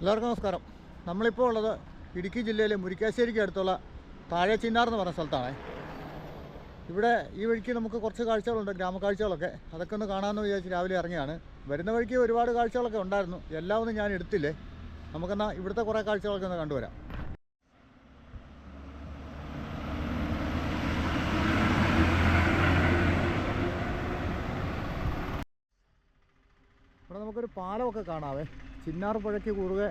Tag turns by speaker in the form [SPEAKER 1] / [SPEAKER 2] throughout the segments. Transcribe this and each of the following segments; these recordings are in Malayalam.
[SPEAKER 1] എല്ലാവർക്കും നമസ്കാരം. നമ്മളിപ്പോൾ ഉള്ളത് ഇടുക്കി ജില്ലയിലെ മുരിക്കാശ്ശേരിക്ക് അടുത്തുള്ള താഴെ ചിന്നാർ എന്ന് പറഞ്ഞ സ്ഥലത്താണ്. ഇവിടെ ഈ വഴിക്ക് നമുക്ക് കുറച്ച് കാഴ്ചകളുണ്ട് ഗ്രാമക്കാഴ്ചകളൊക്കെ. അതൊക്കെ ഒന്ന് കാണാമെന്ന് വിചാരിച്ച് രാവിലെ ഇറങ്ങിയാണ്. വരുന്ന വഴിക്ക് ഒരുപാട് കാഴ്ചകളൊക്കെ ഉണ്ടായിരുന്നു. എല്ലാം ഒന്നും ഞാൻ എടുത്തില്ലേ? നമുക്കെന്നാൽ ഇവിടുത്തെ കുറേ കാഴ്ചകളൊക്കെ ഒന്ന് കണ്ടുവരാം. ഇവിടെ നമുക്കൊരു പാലമൊക്കെ കാണാവേ. ചിന്നാർ പുഴയ്ക്ക് കുറുകെ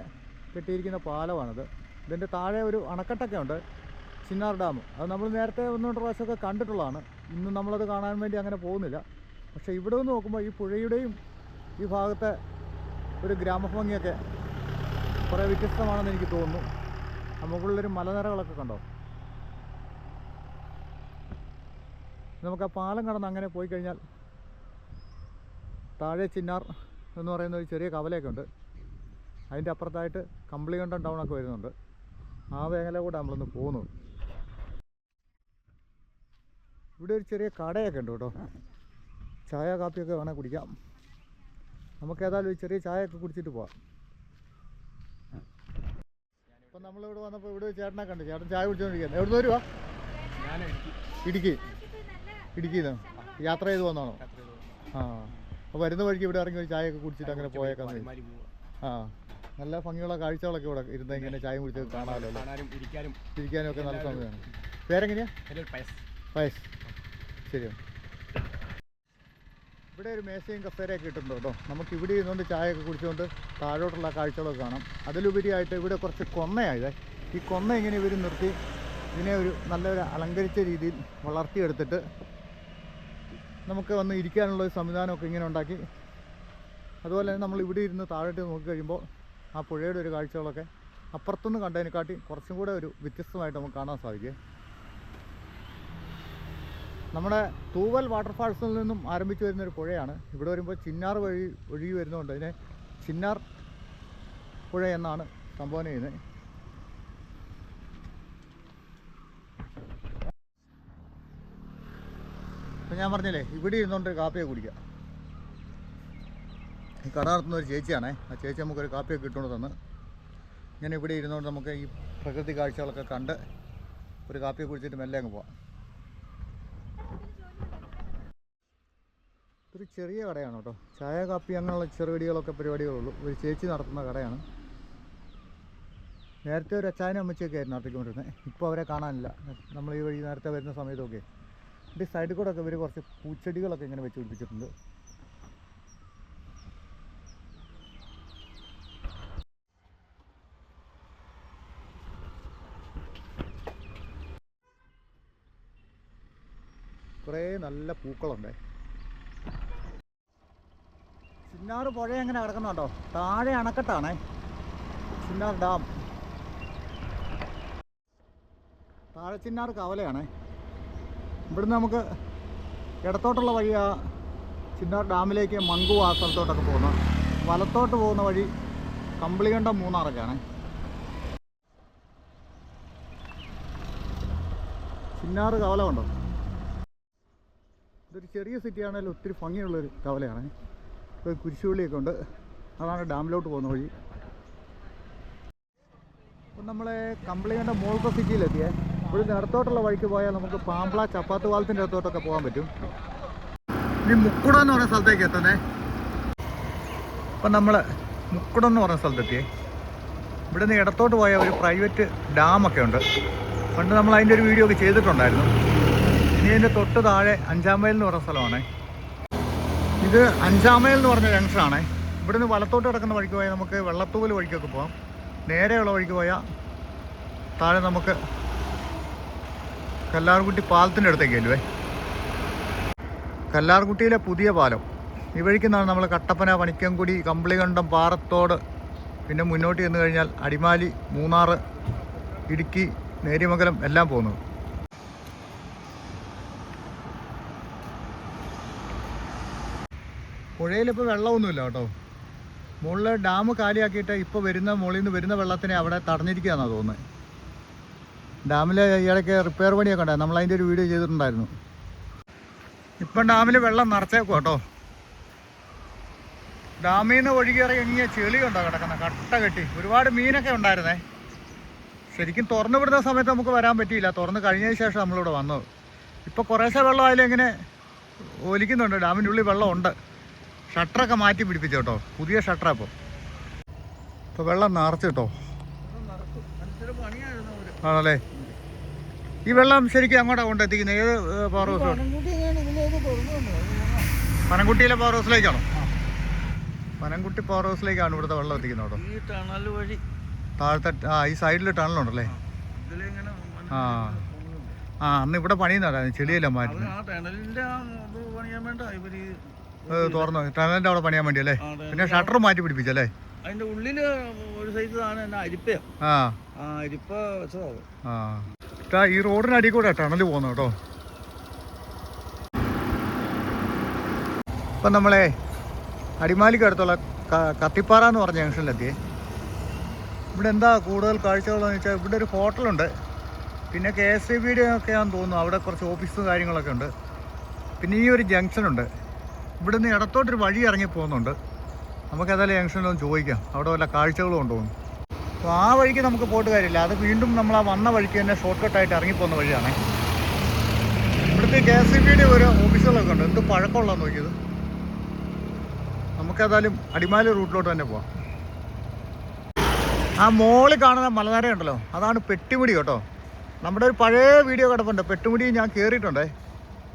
[SPEAKER 1] കെട്ടിയിരിക്കുന്ന പാലമാണിത്. ഇതിന്റെ താഴെ ഒരു അണക്കെട്ടൊക്കെ ഉണ്ട് ചിന്നാർ ഡാം. അത് നമ്മൾ നേരത്തെ ഒന്ന് രണ്ട് പ്രാവശ്യമൊക്കെ കണ്ടിട്ടുള്ളതാണ്. ഇന്ന് നമ്മളത് കാണാൻ വേണ്ടി അങ്ങനെ പോകുന്നില്ല. പക്ഷേ ഇവിടെ നിന്ന് നോക്കുമ്പോൾ ഈ പുഴയുടെയും ഈ ഭാഗത്തെ ഒരു ഗ്രാമഭംഗിയൊക്കെ കുറേ വ്യത്യസ്തമാണെന്ന് എനിക്ക് തോന്നുന്നു. നമുക്കുള്ളൊരു മലനിരകളൊക്കെ കണ്ടോ? നമുക്ക് ആ പാലം കടന്ന് അങ്ങനെ പോയി കഴിഞ്ഞാൽ താഴെ ചിന്നാർ എന്ന് പറയുന്ന ഒരു ചെറിയ കവലയൊക്കെ ഉണ്ട്. അതിന്റെ അപ്പുറത്തായിട്ട് കമ്പിളികണ്ടം ടൗണൊക്കെ വരുന്നുണ്ട്. ആ മേഖല കൂടെ നമ്മളൊന്ന് പോകുന്നു ഇവിടെ ഒരു ചെറിയ കടയൊക്കെ ഉണ്ട് കേട്ടോ. ചായ കാപ്പിയൊക്കെ വേണേൽ കുടിക്കാം. നമുക്ക് ഏതായാലും ഒരു ചെറിയ ചായയൊക്കെ കുടിച്ചിട്ട് പോവാം. ഇപ്പം നമ്മളിവിടെ വന്നപ്പോൾ ഇവിടെ ചേട്ടനെ കണ്ടു. ചേട്ടൻ ചായ കുടിച്ചോണ്ടിരിക്കുന്നത് എവിടെ നിന്ന് വരുവാ
[SPEAKER 2] ഇടുക്കി.
[SPEAKER 1] ഇടുക്കി. ഇടുക്കിയിൽ യാത്ര ചെയ്ത് വന്നാണോ ആ. അപ്പോൾ വരുന്ന വഴിക്ക് ഇവിടെ ഇറങ്ങി ഒരു ചായയൊക്കെ കുടിച്ചിട്ട് അങ്ങനെ പോയേക്കാൻ ആ. നല്ല ഭംഗിയുള്ള കാഴ്ചകളൊക്കെ ഇവിടെ ഇരുന്ന് ഇങ്ങനെ ചായ കുടിച്ചത് കാണാമല്ലോ
[SPEAKER 2] ഇരിക്കാനും
[SPEAKER 1] ഇരിക്കാനും ഒക്കെ നല്ല സമയമാണ്. പേരെങ്ങനെയാ?
[SPEAKER 2] പയസ്.
[SPEAKER 1] പയസ്. ശരിയാണ് ഇവിടെ ഒരു മേശയും കസേരയൊക്കെ ഇട്ടിട്ടുണ്ട് കേട്ടോ. നമുക്ക് ഇവിടെ ഇരുന്നുകൊണ്ട് ചായയൊക്കെ കുടിച്ചുകൊണ്ട് താഴോട്ടുള്ള കാഴ്ചകളൊക്കെ കാണാം. അതിലുപരിയായിട്ട് ഇവിടെ കുറച്ച് കൊന്നയായത് ഈ കൊന്ന ഇങ്ങനെ ഇവർ നിർത്തി ഇതിനെ ഒരു നല്ലൊരു അലങ്കരിച്ച രീതിയിൽ വളർത്തിയെടുത്തിട്ട് നമുക്ക് വന്ന് ഇരിക്കാനുള്ള ഒരു സംവിധാനമൊക്കെ ഇങ്ങനെ ഉണ്ടാക്കി. അതുപോലെ തന്നെ നമ്മൾ ഇവിടെ ഇരുന്ന് താഴോട്ട് നോക്കി കഴിയുമ്പോൾ ആ പുഴയുടെ ഒരു കാഴ്ചകളൊക്കെ അപ്പുറത്തുനിന്ന് കണ്ടതിനെക്കാട്ടി കുറച്ചും കൂടെ ഒരു വ്യത്യസ്തമായിട്ട് നമുക്ക് കാണാൻ സാധിക്കും. നമ്മുടെ തൂവൽ വാട്ടർഫാൾസിൽ നിന്നും ആരംഭിച്ചു വരുന്ന ഒരു പുഴയാണ്. ഇവിടെ വരുമ്പോൾ ചിന്നാർ വഴി ഒഴുകി വരുന്നതുകൊണ്ട് അതിനെ ചിന്നാർ പുഴ എന്നാണ് സംബോധന ചെയ്യുന്നത്. അപ്പം ഞാൻ പറഞ്ഞില്ലേ ഇവിടെ ഇരുന്നുകൊണ്ട് കാപ്പിയെ കുടിക്കുക ഈ കട നടത്തുന്ന ഒരു ചേച്ചിയാണേ. ആ ചേച്ചി നമുക്കൊരു കാപ്പിയൊക്കെ ഇട്ടുകൊണ്ട് തന്ന് ഇങ്ങനെ ഇവിടെ ഇരുന്നുകൊണ്ട് നമുക്ക് ഈ പ്രകൃതി കാഴ്ചകളൊക്കെ കണ്ട് ഒരു കാപ്പി കുടിച്ചിട്ട് മെല്ലെ അങ്ങ് പോവാം. ഒരു ചെറിയ കടയാണ് കേട്ടോ. ചായ കാപ്പി അങ്ങനെയുള്ള ചെറുകടികളൊക്കെ പരിപാടികളുള്ളൂ. ഒരു ചേച്ചി നടത്തുന്ന കടയാണ്. നേരത്തെ ഒരു അച്ചായനും അമ്മച്ചൊക്കെ ആയിരുന്നു നടത്തിക്കൊണ്ടിരുന്നത് ഇപ്പോൾ അവരെ കാണാനില്ല. നമ്മൾ ഈ വഴി നേരത്തെ വരുന്ന സമയത്തൊക്കെ. ഈ സൈഡിൽ കൂടെ ഒക്കെ ഇവർ കുറച്ച് പൂച്ചെടികളൊക്കെ ഇങ്ങനെ വെച്ച് പിടിപ്പിച്ചിട്ടുണ്ട്. കുറേ നല്ല പൂക്കളുണ്ട്. ചിന്നാർ പുഴ എങ്ങനെ കിടക്കുന്നുണ്ടോ താഴെ അണക്കെട്ടാണേ. ചിന്നാർ ഡാം. താഴെ ചിന്നാർ കവലയാണേ. ഇവിടുന്ന് നമുക്ക് ഇടത്തോട്ടുള്ള വഴി ആ ചിന്നാർ ഡാമിലേക്ക് മങ്കു ആ സ്ഥലത്തോട്ടൊക്കെ പോകുന്നു. വലത്തോട്ട് പോകുന്ന വഴി കമ്പിളികണ്ടം മൂന്നാറൊക്കെയാണ്. ചിന്നാർ കവല ഇതൊരു ചെറിയ സിറ്റി ആണെങ്കിലും ഒത്തിരി ഭംഗിയുള്ളൊരു കവലയാണ്. ഇപ്പോൾ കുരിശുപള്ളിയൊക്കെ ഉണ്ട്. അതാണ് ഡാമിലോട്ട് പോകുന്ന വഴി. ഇപ്പം നമ്മളെ കമ്പിളികണ്ട മോൾക്കോ സിറ്റിയിലെത്തിയേ. ഒരു ഇടത്തോട്ടുള്ള വഴിക്ക് പോയാൽ നമുക്ക് പാമ്പ്ള ചപ്പാത്ത് പാലത്തിന്റെ അടുത്തോട്ടൊക്കെ പോകാൻ പറ്റും. ഇനി മുക്കുടം എന്ന് പറയുന്ന സ്ഥലത്തേക്ക് എത്തുന്നേ ഇപ്പം നമ്മൾ മുക്കുടം എന്ന് പറയുന്ന സ്ഥലത്തെത്തിയേ. ഇവിടുന്ന് ഇടത്തോട്ട് പോയ ഒരു പ്രൈവറ്റ് ഡാമൊക്കെ ഉണ്ട്. പണ്ട് നമ്മൾ അതിന്റെ ഒരു വീഡിയോ ഒക്കെ ചെയ്തിട്ടുണ്ടായിരുന്നു. ഇനി തൊട്ട് താഴെ അഞ്ചാം മൈൽ എന്ന് പറഞ്ഞ സ്ഥലമാണ്. ഇത് അഞ്ചാം മൈൽ എന്ന് പറഞ്ഞ ജംഗ്ഷനാണ് ഇവിടുന്ന് വലത്തോട്ട് കിടക്കുന്ന വഴിക്ക് പോയാൽ നമുക്ക് വെള്ളത്തൂവൽ വഴിക്കൊക്കെ പോകാം നേരെയുള്ള വഴിക്ക് പോയാൽ താഴെ നമുക്ക് കല്ലാർകുട്ടി പാലത്തിന്റെ അടുത്തേക്ക് അല്ലേ കല്ലാർകുട്ടിയിലെ പുതിയ പാലം. ഈ വഴിക്ക് നിന്നാണ് നമ്മൾ കട്ടപ്പന പണിക്കൻകുടി കമ്പിളികണ്ടം പാറത്തോട് പിന്നെ മുന്നോട്ട് ചെന്ന് കഴിഞ്ഞാൽ അടിമാലി മൂന്നാർ ഇടുക്കി നേര്യമംഗലം എല്ലാം പോകുന്നത്. പുഴയിലിപ്പോൾ വെള്ളമൊന്നുമില്ല കേട്ടോ. മുകളിൽ ഡാം കാലിയാക്കിയിട്ട് ഇപ്പോൾ വരുന്ന മുകളിൽ നിന്ന് വരുന്ന വെള്ളത്തിനെ അവിടെ തടഞ്ഞിരിക്കുകയെന്നാണ് തോന്നുന്നത്. ഡാമിൽ ഇടയ്ക്ക് റിപ്പയർ പണിയൊക്കെ ഉണ്ടായിരുന്നു നമ്മൾ അതിന്റെ ഒരു വീഡിയോ ചെയ്തിട്ടുണ്ടായിരുന്നു. ഇപ്പം ഡാമിൽ വെള്ളം നിറച്ചേക്കും കേട്ടോ. ഡാമിൽ നിന്ന് ചെളി ചെളിയുണ്ടോ കിടക്കുന്ന കട്ട കെട്ടി. ഒരുപാട് മീനൊക്കെ ഉണ്ടായിരുന്നേ. ശരിക്കും തുറന്നു വിടുന്ന സമയത്ത് നമുക്ക് വരാൻ പറ്റിയില്ല. തുറന്ന് കഴിഞ്ഞതിന് ശേഷം നമ്മളിവിടെ വന്നത്. ഇപ്പോൾ കുറേശ്ശെ വെള്ളം ആയാലും ഇങ്ങനെ ഒലിക്കുന്നുണ്ട്. ഡാമിന്റെ ഉള്ളിൽ വെള്ളമുണ്ട്. ഷട്ടറൊക്കെ മാറ്റി പിടിപ്പിച്ചു കേട്ടോ. പുതിയ ഷട്ടറാണ് ഇപ്പോൾ ഇപ്പോൾ വെള്ളം നിറച്ച് കേട്ടോ. ആണല്ലേ? ഈ വെള്ളം ശരിക്കും അങ്ങോട്ടാണ് കൊണ്ടെത്തിക്കുന്നത്. ഏത് പവർ ഹൗസ് പനംകുട്ടിയിലെ പവർ ഹൗസിലേക്കാണോ പനംകുട്ടി പവർ ഹൗസിലേക്കാണ് ഇവിടുത്തെ വെള്ളം എത്തിക്കുന്നത് കേട്ടോ.
[SPEAKER 2] ഈ ടണൽ വഴി.
[SPEAKER 1] താഴത്തെ ആ ഈ സൈഡിൽ ടണലുണ്ടല്ലേ ആ ആ. അന്ന് ഇവിടെ പണിയുന്നതാണ് ചെളിയെല്ലാം
[SPEAKER 2] മാറ്റി
[SPEAKER 1] മാറ്റുന്നത്
[SPEAKER 2] ടണലിന്റെ
[SPEAKER 1] തുറന്നു. ടണലിന്റെ അവിടെ പണിയാൻ വേണ്ടി അല്ലേ? പിന്നെ ഷട്ടർ മാറ്റി പിടിപ്പിച്ചല്ലേ
[SPEAKER 2] അതിന്റെ ഉള്ളിൽ ഒരു സൈസ് സാധനം അരിപ്പയോ?
[SPEAKER 1] ആ.
[SPEAKER 2] അരിപ്പ വെച്ചതാവും
[SPEAKER 1] ആ. ഈ റോഡിന് അടി കൂടെ ടണൽ പോകുന്ന കേട്ടോ. ഇപ്പം നമ്മളെ അടിമാലിക്ക് അടുത്തുള്ള കത്തിപ്പാറ എന്ന് പറഞ്ഞ ജംഗ്ഷനിലെത്തിയേ ഇവിടെ എന്താ കൂടുതൽ കാഴ്ചകളെന്ന് വെച്ചാൽ ഇവിടെ ഒരു ഹോട്ടലുണ്ട് പിന്നെ കെ എസ് ഇ ബിയുടെ ഒക്കെ ആണെന്ന് തോന്നുന്നു. അവിടെ കുറച്ച് ഓഫീസും കാര്യങ്ങളൊക്കെ ഉണ്ട്. പിന്നെ ഈ ഒരു ജംഗ്ഷനുണ്ട് ഇവിടെ നിന്ന് ഇടത്തോട്ടൊരു വഴി ഇറങ്ങി പോകുന്നുണ്ട്. നമുക്ക് ഏതായാലും ജംഗ്ഷനിലൊന്ന് ചോദിക്കാം. അവിടെ വല്ല കാഴ്ചകളും ഉണ്ടോ എന്ന്. അപ്പോൾ ആ വഴിക്ക് നമുക്ക് പോയിട്ട് കാര്യമില്ല. അത് വീണ്ടും നമ്മൾ ആ വന്ന വഴിക്ക് തന്നെ ഷോർട്ട് കട്ടായിട്ട് ഇറങ്ങിപ്പോകുന്ന വഴിയാണ്. ഇവിടുത്തെ കെ എസ് ഇ ബിയുടെ ഒരു ഓഫീസുകളൊക്കെ ഉണ്ട്. എന്ത് പഴക്കമുള്ളതെന്ന് നോക്കിയത്. നമുക്കേതായാലും അടിമാലി റൂട്ടിലോട്ട് തന്നെ പോവാം. ആ മോളിൽ കാണുന്ന മലനിര ഉണ്ടല്ലോ. അതാണ് പെട്ടിമുടി കേട്ടോ. നമ്മുടെ ഒരു പഴയ വീഡിയോ കിടപ്പുണ്ട് പെട്ടിമുടി ഞാൻ കയറിയിട്ടുണ്ടേ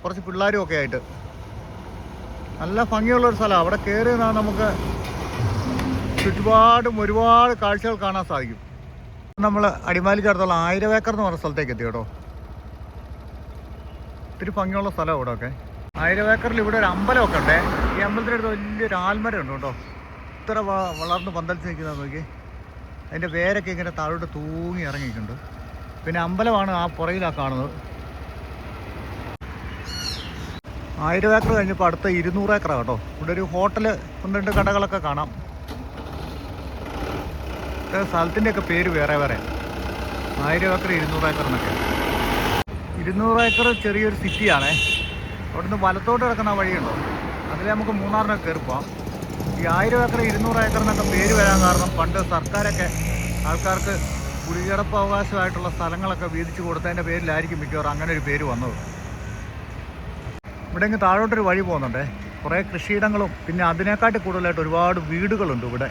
[SPEAKER 1] കുറച്ച് പിള്ളേരും ഒക്കെ ആയിട്ട്. നല്ല ഭംഗിയുള്ളൊരു സ്ഥലമാണ് അവിടെ കയറി നിന്നാൽ നമുക്ക് ചുറ്റുപാടും ഒരുപാട് കാഴ്ചകൾ കാണാൻ സാധിക്കും. നമ്മൾ അടിമാലി ചേർത്തുള്ള ആയിരം ഏക്കർ എന്ന് പറഞ്ഞ സ്ഥലത്തേക്ക് എത്തി കേട്ടോ. ഒത്തിരി ഭംഗിയുള്ള സ്ഥലമാണ് ഇവിടെ ഒക്കെ. ആയിരം ഏക്കറിൽ ഇവിടെ ഒരു അമ്പലമൊക്കെ ഉണ്ടേ. ഈ അമ്പലത്തിനടുത്ത് വലിയൊരു ആൽമരം ഉണ്ട് കേട്ടോ. ഇത്ര വളർന്ന് പന്തലിച്ച് നിൽക്കുന്നത് നോക്കി. അതിന്റെ വേരൊക്കെ ഇങ്ങനെ താഴോട്ട് തൂങ്ങി ഇറങ്ങിയിട്ടുണ്ട്. പിന്നെ അമ്പലമാണ് ആ പുറയിലാണ് കാണുന്നത്. ആയിരം ഏക്കർ കഴിഞ്ഞപ്പോൾ അടുത്ത ഇരുന്നൂറ് ഏക്കർ കേട്ടോ. ഇവിടെ ഒരു ഹോട്ടൽ ഒന്ന് രണ്ട് കടകളൊക്കെ കാണാം. സ്ഥലത്തിന്റെയൊക്കെ പേര് വേറെ വേറെ. ആയിരം ഏക്കർ ഇരുന്നൂറ് ഏക്കർ എന്നൊക്കെ. ഇരുന്നൂറ് ഏക്കർ ചെറിയൊരു സിറ്റിയാണേ. അവിടുന്ന് വലത്തോട്ട് കിടക്കുന്ന വഴിയുണ്ടോ? അതിൽ നമുക്ക് മൂന്നാറിനൊക്കെ കയറി പോവാം. ഈ ആയിരം ഏക്കർ ഇരുന്നൂറ് ഏക്കർ എന്നൊക്കെ പേര് വരാൻ കാരണം പണ്ട് സർക്കാരൊക്കെ ആൾക്കാർക്ക് കുടികിടപ്പ് അവകാശമായിട്ടുള്ള സ്ഥലങ്ങളൊക്കെ വീതിച്ചു കൊടുത്തതിന്റെ പേരിലായിരിക്കും മിക്കവാറും അങ്ങനെ ഒരു പേര് വന്നത്. ഇവിടെ ഇങ്ങ് താഴോട്ടൊരു വഴി പോകുന്നുണ്ടേ. കുറേ കൃഷിയിടങ്ങളും പിന്നെ അതിനേക്കാട്ടി കൂടുതലായിട്ട് ഒരുപാട് വീടുകളുണ്ട് ഇവിടെ.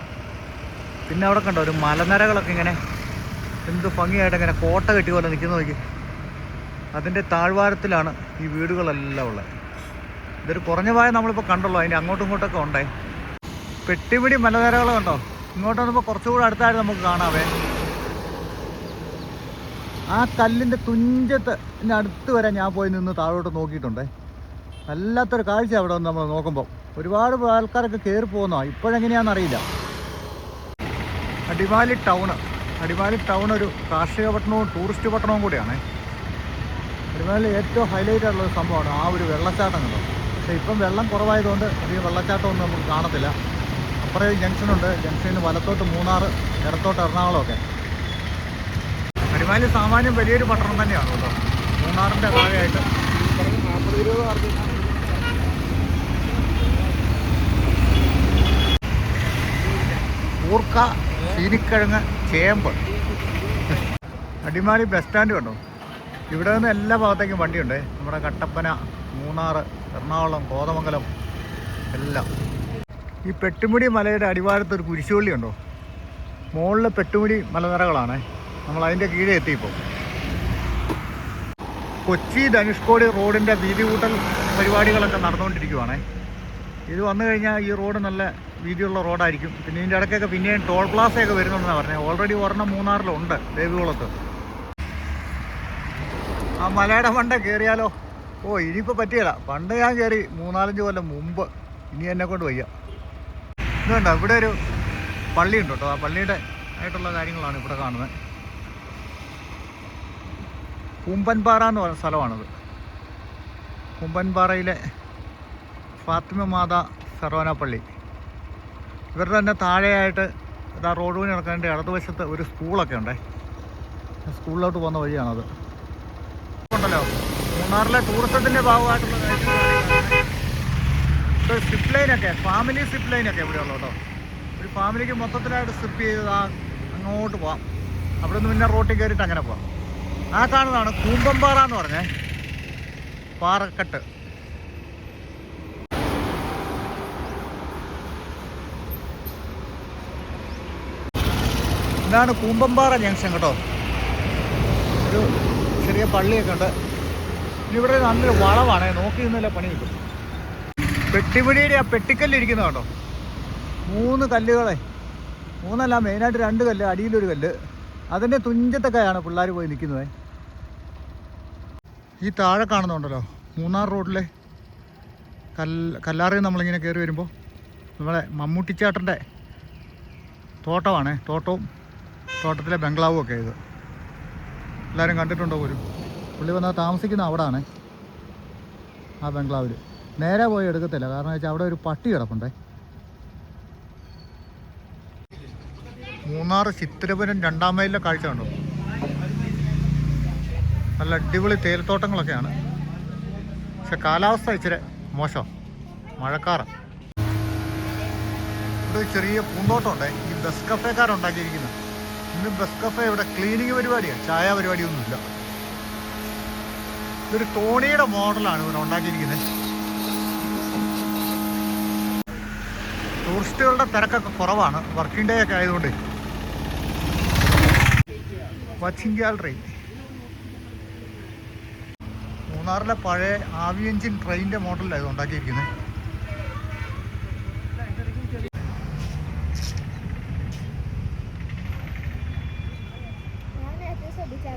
[SPEAKER 1] പിന്നെ അവിടെ കണ്ടോ ഒരു മലനിരകളൊക്കെ ഇങ്ങനെ എന്ത് ഭംഗിയായിട്ട് ഇങ്ങനെ കോട്ട കെട്ടി പോലെ നിൽക്കുന്ന നോക്കി. അതിന്റെ താഴ്വാരത്തിലാണ് ഈ വീടുകളെല്ലാം ഉള്ളത്. ഇതൊരു കുറഞ്ഞ പായ നമ്മളിപ്പോൾ കണ്ടുള്ളൂ അതിന്റെ അങ്ങോട്ടും ഇങ്ങോട്ടൊക്കെ ഉണ്ടേ. പെട്ടിപിടി മലനിരകളും ഉണ്ടോ ഇങ്ങോട്ട് വന്നപ്പോൾ കുറച്ചുകൂടെ അടുത്തായിട്ട് നമുക്ക് കാണാവേ. ആ കല്ലിന്റെ തുഞ്ചത്ത് അടുത്ത് വരെ ഞാൻ പോയി നിന്ന് താഴോട്ട് നോക്കിയിട്ടുണ്ടേ. വല്ലാത്തൊരു കാഴ്ച അവിടെ നമ്മൾ നോക്കുമ്പോൾ ഒരുപാട് ആൾക്കാരൊക്കെ കയറി പോകുന്നതാണ് ഇപ്പോഴെങ്ങനെയാണെന്നറിയില്ല. അടിമാലി ടൗണ് അടിമാലി ടൗൺ ഒരു കാർഷിക പട്ടണവും ടൂറിസ്റ്റ് പട്ടണവും കൂടിയാണ്. അടിമാലി ഏറ്റവും ഹൈലൈറ്റ് ആയിട്ടുള്ള ഒരു സംഭവമാണ് ആ ഒരു വെള്ളച്ചാട്ടം കണ്ടോ പക്ഷേ ഇപ്പം വെള്ളം കുറവായതുകൊണ്ട് അധികം വെള്ളച്ചാട്ടമൊന്നും നമുക്ക് കാണത്തില്ല. അപ്പുറം ജംഗ്ഷനുണ്ട് ജംഗ്ഷനിൽ വലത്തോട്ട് മൂന്നാർ ഇടത്തോട്ട് എറണാകുളമൊക്കെ. അടിമാലി സാമാന്യം വലിയൊരു പട്ടണം തന്നെയാണ് കേട്ടോ. മൂന്നാറിന്റെ ഭാഗമായിട്ട്
[SPEAKER 2] നാൽപ്പത് രൂപ
[SPEAKER 1] കൂർക്ക ചീനിക്കിഴങ്ങ് ചേമ്പ്. അടിമാലി ബസ് സ്റ്റാൻഡ് കണ്ടോ? ഇവിടെ നിന്ന് എല്ലാ ഭാഗത്തേക്കും വണ്ടിയുണ്ട്. നമ്മുടെ കട്ടപ്പന മൂന്നാർ എറണാകുളം കോതമംഗലം എല്ലാം. ഈ പെട്ടുമുടി മലയുടെ അടിവാരത്ത് ഒരു കുരിശുപള്ളി ഉണ്ടോ? മുകളിൽ പെട്ടുമുടി മലനിരകളാണ്. നമ്മൾ അതിന്റെ കീഴെ എത്തിയിപ്പോൾ കൊച്ചി ധനുഷ്കോടി റോഡിന്റെ വീതി കൂട്ടൽ പരിപാടികളൊക്കെ നടന്നുകൊണ്ടിരിക്കുവാണേ. ഇത് വന്നു കഴിഞ്ഞാൽ ഈ റോഡ് നല്ല വീതിയുള്ള റോഡായിരിക്കും. പിന്നെ ഇതിന്റെ ഇടയ്ക്കൊക്കെ പിന്നെയും ടോൾ പ്ലാസയൊക്കെ വരുന്നുണ്ടെന്നാണ് പറഞ്ഞത് ഓൾറെഡി ഒരെണ്ണം മൂന്നാറിലുണ്ട് ദേവികുളത്ത്. ആ മലയുടെ മണ്ട കയറിയാലോ ഓ ഇനിയിപ്പോൾ പറ്റിയല്ല പണ്ട് ഞാൻ കയറി മൂന്നാലഞ്ച് കൊല്ലം മുമ്പ്. ഇനി എന്നെ കൊണ്ട് വയ്യ. ഇതുണ്ട്? ഇവിടെ ഒരു പള്ളിയുണ്ട് കേട്ടോ. ആ പള്ളിയുടെ ആയിട്ടുള്ള കാര്യങ്ങളാണ് ഇവിടെ കാണുന്നത്. കുമ്പൻപാറ എന്ന് പറയുന്ന സ്ഥലമാണിത്. കുമ്പൻപാറയിലെ ഫാത്തിമ മാത സർവന പള്ളി ഇവരുടെ തന്നെ താഴെയായിട്ട് ഇതാ റോഡ് വഴി നടക്കേണ്ട ഇടതുവശത്ത് ഒരു സ്കൂളൊക്കെ ഉണ്ടേ. സ്കൂളിലോട്ട് പോകുന്ന വഴിയാണത്. ഉണ്ടല്ലോ. മൂന്നാറിലെ ടൂറിസത്തിന്റെ ഭാഗമായിട്ടുള്ള സിപ്പ് ലൈനൊക്കെ ഫാമിലി സിപ്പ് ലൈനൊക്കെ ഇവിടെ ഉള്ളു കേട്ടോ. ഒരു ഫാമിലിക്ക് മൊത്തത്തിലായിട്ട് സിപ്പ് ചെയ്ത് ആ അങ്ങോട്ട് പോവാം. അവിടെ നിന്ന് പിന്നെ റോട്ടിൽ കയറിയിട്ട് അങ്ങനെ പോവാം. ആ കാണുന്നതാണ് കൂമ്പമ്പാറ എന്ന് പറഞ്ഞേ. പാറക്കെട്ട്. ഇതാണ് കൂമ്പമ്പാറ ജംഗ്ഷൻ കേട്ടോ. ഒരു ചെറിയ പള്ളിയൊക്കെ ഉണ്ട്. ഇവിടെ നല്ലൊരു വളവാണ്. നോക്കി നിന്നല്ല പണി കിട്ടും. പെട്ടിപിടിയുടെ ആ പെട്ടിക്കല്ലിരിക്കുന്ന കേട്ടോ മൂന്ന് കല്ലുകളെ. മൂന്നല്ല മെയിനായിട്ട് രണ്ട് കല്ല് അടിയിലൊരു കല്ല്. അതിന്റെ തുഞ്ചത്തൊക്കെയാണ് പിള്ളേർ പോയി നിൽക്കുന്നത്. ഈ താഴെ കാണുന്നുണ്ടല്ലോ മൂന്നാർ റോഡിലെ കല്ല് കല്ലാറിൽ നമ്മളിങ്ങനെ കയറി വരുമ്പോൾ നമ്മളെ മമ്മൂട്ടിച്ചേട്ടന്റെ തോട്ടമാണ് തോട്ടവും തോട്ടത്തിലെ ബംഗ്ലാവും ഒക്കെ ഇത്. എല്ലാവരും കണ്ടിട്ടുണ്ടോ പോലും പുള്ളി വന്നാൽ താമസിക്കുന്ന അവിടാണ്. ആ ബംഗ്ലാവിൽ നേരെ പോയി എടുക്കത്തില്ല. കാരണം വെച്ചാൽ അവിടെ ഒരു പട്ടി കിടപ്പുണ്ടേ. മൂന്നാർ ചിത്തിരപുരം രണ്ടാം മൈലിലെ കാഴ്ച ഉണ്ടോ നല്ല അടിപൊളി തേയിലത്തോട്ടങ്ങളൊക്കെയാണ്. പക്ഷെ കാലാവസ്ഥ ഇച്ചിരി മോശം. മഴക്കാറ്. ഇവിടെ ചെറിയ പൂന്തോട്ടമുണ്ട് ഈ ബസ് കഫേക്കാരുണ്ടാക്കിയിരിക്കുന്നത്. ഇന്ന് ബസ് കഫേ ഇവിടെ ക്ലീനിങ് പരിപാടിയാണ് ചായ പരിപാടിയൊന്നുമില്ല. ഇതൊരു തോണിയുടെ മോഡലാണ് ഇവിടെ ഉണ്ടാക്കിയിരിക്കുന്നത്. ടൂറിസ്റ്റുകളുടെ തിരക്കൊക്കെ കുറവാണ്. വർക്കിംഗ് ഡേ ഒക്കെ ആയതുകൊണ്ട്. Watching gallery. മൂന്നാറിലെ പഴയ ആവി എഞ്ചിൻ ട്രെയിനിന്റെ മോഡലാണ് ഇത് ഉണ്ടാക്കിയിരിക്കുന്നത്
[SPEAKER 3] ഞാൻ നേരത്തെ ശ്രദ്ധിച്ചാ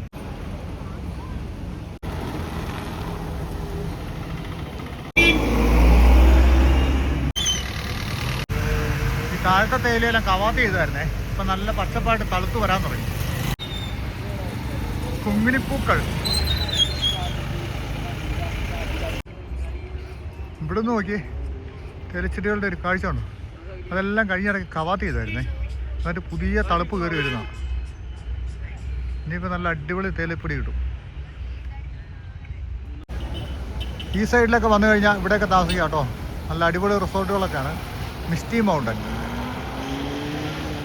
[SPEAKER 1] ഈ താഴത്തെ തേയിലയെല്ലാം കവാത്ത് ചെയ്തായിരുന്നേ ഇപ്പൊ നല്ല പച്ചപ്പായിട്ട് തളുത്ത് വരാൻ തുടങ്ങി. കുങ്ങിനിപ്പൂക്കൾ ഇവിടെ നിന്ന് നോക്കി തേയിലച്ചെടികളുടെ ഒരു കാഴ്ച ഉണ്ട് അതെല്ലാം കഴിഞ്ഞിടയ്ക്ക് കവാത്ത് ചെയ്തായിരുന്നേ എന്നിട്ട് പുതിയ തളുപ്പ് കയറി വരുന്ന ഇനിയിപ്പോൾ നല്ല അടിപൊളി തേയിലപ്പൊടി കിട്ടും. ഈ സൈഡിലൊക്കെ വന്നു കഴിഞ്ഞാൽ ഇവിടെയൊക്കെ താമസിക്കാം കേട്ടോ. നല്ല അടിപൊളി റിസോർട്ടുകളൊക്കെയാണ്. Misty mountain.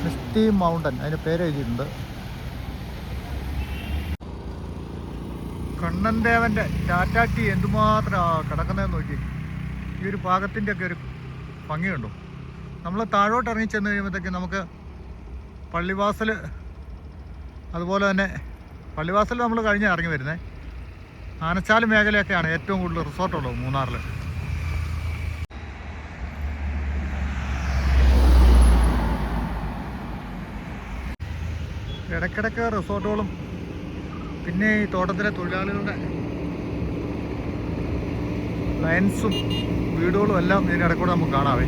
[SPEAKER 1] മിസ്റ്റി മൗണ്ടൻ അതിന്റെ പേര് എഴുതിയിട്ടുണ്ട്. കണ്ണൻ ദേവന്റെ ടാറ്റാ ടീ എന്തുമാത്രം കിടക്കുന്നതെന്ന് നോക്കി. ഈ ഒരു പാകത്തിന്റെ ഒക്കെ ഒരു ഭംഗിയുണ്ടോ നമ്മൾ താഴോട്ട് ഇറങ്ങി ചെന്ന് കഴിയുമ്പോഴത്തേക്ക് നമുക്ക് പള്ളിവാസൽ അതുപോലെ തന്നെ പള്ളിവാസൽ നമ്മൾ കഴിഞ്ഞ് ഇറങ്ങി വരുന്നത് ആനച്ചാൽ മേഖലയൊക്കെയാണ് ഏറ്റവും കൂടുതൽ റിസോർട്ടുള്ളത് മൂന്നാറിൽ ഇടയ്ക്കിടയ്ക്ക് റിസോർട്ടുകളും പിന്നെ ഈ തോട്ടത്തിലെ തൊഴിലാളികളുടെ ലൈൻസും വീടുകളും എല്ലാം ഇതിനിടയ്ക്കൂടെ നമുക്ക് കാണാവേ.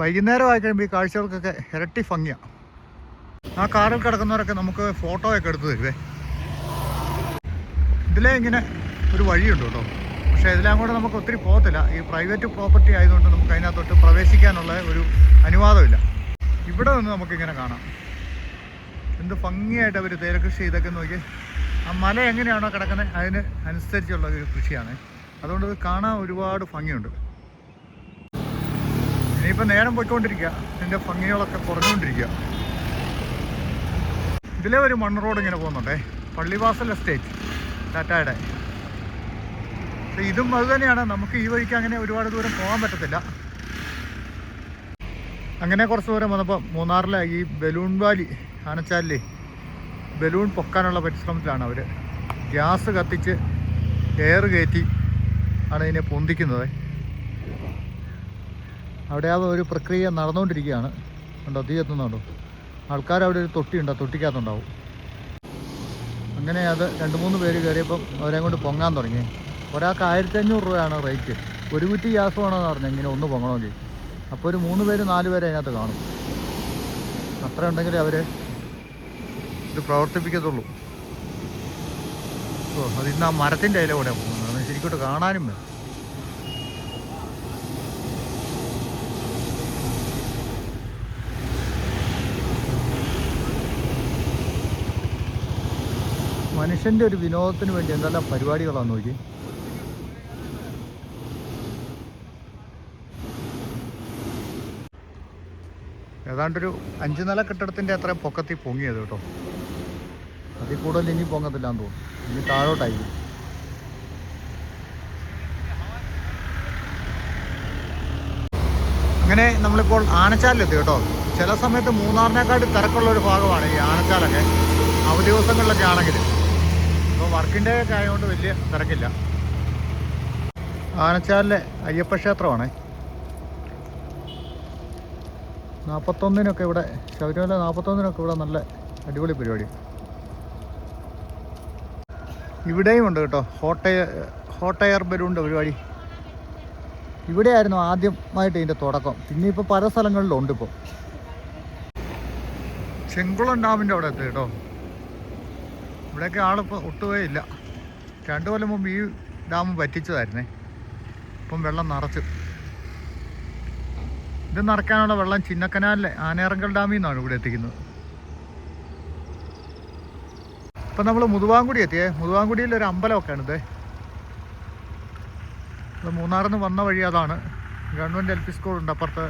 [SPEAKER 1] വൈകുന്നേരം ആയി കഴിയുമ്പോൾ ഈ കാഴ്ചകൾക്കൊക്കെ ഇരട്ടി ഭംഗിയാണ് ആ കാറിൽ കിടക്കുന്നവരൊക്കെ നമുക്ക് ഫോട്ടോയൊക്കെ എടുത്തു തരുവേ. ഇതിലേ ഇങ്ങനെ ഒരു വഴിയുണ്ട് കേട്ടോ. പക്ഷേ ഇതിലും കൂടെ നമുക്ക് ഒത്തിരി പോകത്തില്ല. ഈ പ്രൈവറ്റ് പ്രോപ്പർട്ടി ആയതുകൊണ്ട് നമുക്ക് അതിനകത്തോട്ട് പ്രവേശിക്കാനുള്ള ഒരു അനുവാദമില്ല. ഇവിടെ നിന്ന് നമുക്കിങ്ങനെ കാണാം. എന്ത് ഭംഗിയായിട്ട് അവർ തേയിലകൃഷി ഇതൊക്കെ നോക്കി ആ മല എങ്ങനെയാണോ കിടക്കുന്നത്? അതിന് അനുസരിച്ചുള്ള ഒരു കൃഷിയാണ്. അതുകൊണ്ട് ഇത് കാണാൻ ഒരുപാട് ഭംഗിയുണ്ട്. ഇനിയിപ്പോൾ നേരം പോയിക്കൊണ്ടിരിക്കുക. ഇതിന്റെ ഭംഗികളൊക്കെ കുറഞ്ഞുകൊണ്ടിരിക്കുക. ഇതിലെ ഒരു മണ്ണ് റോഡ് ഇങ്ങനെ പോകുന്നുണ്ടേ. പള്ളിവാസൽ എസ്റ്റേറ്റ്. ടാറ്റയുടെ. ഇതും അതുതന്നെയാണ് നമുക്ക് ഈ വഴിക്ക് അങ്ങനെ ഒരുപാട് ദൂരം പോകാൻ പറ്റത്തില്ല. അങ്ങനെ കുറച്ച് ദൂരം വന്നപ്പോൾ മൂന്നാറിലെ ഈ ബലൂൺ വാലി ആനച്ചാലിലെ ബലൂൺ പൊക്കാനുള്ള പരിശ്രമത്തിലാണ് അവർ ഗ്യാസ് കത്തിച്ച് എയർ കയറ്റി ആണ് ഇതിനെ പൊന്തിക്കുന്നത്. അവിടെ ആ ഒരു പ്രക്രിയ നടന്നുകൊണ്ടിരിക്കുകയാണ്. കണ്ടോ തീ എത്തുന്നുണ്ടോ ആൾക്കാർ അവിടെ ഒരു തൊട്ടിയുണ്ട് ആ തൊട്ടിക്കകത്തുണ്ടാവും. അങ്ങനെ അത് രണ്ട് മൂന്ന് പേര് കയറിയപ്പം അവരെ കൊണ്ട് പൊങ്ങാൻ തുടങ്ങി. ഒരാൾക്ക് ആയിരത്തി അഞ്ഞൂറ് രൂപയാണ് റേറ്റ്. ഒരു കുറ്റി ഗ്യാസ് വേണമെന്ന് പറഞ്ഞു ഇങ്ങനെ ഒന്ന് പൊങ്ങണമെങ്കിൽ. അപ്പോൾ ഒരു മൂന്ന് പേര് നാല് പേര് അതിനകത്ത് കാണും. അത്ര ഉണ്ടെങ്കിൽ അവർ ഇത് പ്രവർത്തിപ്പിക്കത്തുള്ളൂ. ഓ അത് ഇന്ന് ആ മരത്തിന്റെ അതിലെ കൂടെ പോകുന്നത് ശരിക്കോട്ട് കാണാനും വേണം. മനുഷ്യന്റെ ഒരു വിനോദത്തിന് വേണ്ടി എന്തെല്ലാം പരിപാടികളാണ് നോക്കി ഏതാണ്ടൊരു അഞ്ച് നില കെട്ടിടത്തിന്റെ അത്ര പൊക്കത്തിൽ പൊങ്ങിയത് കേട്ടോ. അതിൽ കൂടുതൽ ഇനി പൊങ്ങത്തില്ല എന്ന് തോന്നുന്നു. ഇനി താഴോട്ടായിരിക്കും. അങ്ങനെ നമ്മളിപ്പോൾ ആനച്ചാലിലെത്തി കേട്ടോ. ചില സമയത്ത് മൂന്നാറിനെക്കാട്ടി തിരക്കുള്ള ഒരു ഭാഗമാണ് ഈ ആനച്ചാലൊക്കെ. അവധി ദിവസങ്ങളിലൊക്കെ ആണെങ്കിൽ. അപ്പോൾ വർക്കിന്റെ ഒക്കെ ആയതുകൊണ്ട് വലിയ തിരക്കില്ല. ആനച്ചാലിലെ അയ്യപ്പ ക്ഷേത്രമാണേ. നാൽപ്പത്തൊന്നിനൊക്കെ ഇവിടെ ശബരിമല നാൽപ്പത്തൊന്നിനൊക്കെ ഇവിടെ നല്ല അടിപൊളി പരിപാടി. ഇവിടെയും ഉണ്ട് കേട്ടോ ഹോട്ടയർ ഹോട്ടയർ ബലൂണിന്റെ പരിപാടി. ഇവിടെയായിരുന്നു ആദ്യമായിട്ട് ഇതിന്റെ തുടക്കം. പിന്നെ ഇപ്പോൾ പല സ്ഥലങ്ങളിലും ഉണ്ട് ഇപ്പോൾ ചെങ്കുളം ഡാമിന്റെ അവിടെ എത്തി കേട്ടോ. ഇവിടെയൊക്കെ ആളിപ്പോൾ ഒട്ടുകേ ഇല്ല രണ്ടു കൊല്ലം മുമ്പ് ഈ ഡാം വറ്റിച്ചതായിരുന്നേ ഇപ്പം വെള്ളം നിറച്ചു. ഇത് നിറക്കാനുള്ള വെള്ളം ചിന്നക്കനാലിലെ ആനയിറങ്കൽ ഡാമിൽ നിന്നാണ് ഇവിടെ എത്തിക്കുന്നത്. ഇപ്പം നമ്മൾ മുതുവാങ്കുടി എത്തിയേ. മുതുവാങ്കുടിയിൽ ഒരു അമ്പലമൊക്കെയാണിത് ഇത്. മൂന്നാറിൽ നിന്ന് വന്ന വഴി അതാണ്. ഗവൺമെന്റ് എൽ പി സ്കൂളുണ്ട് അപ്പുറത്ത്.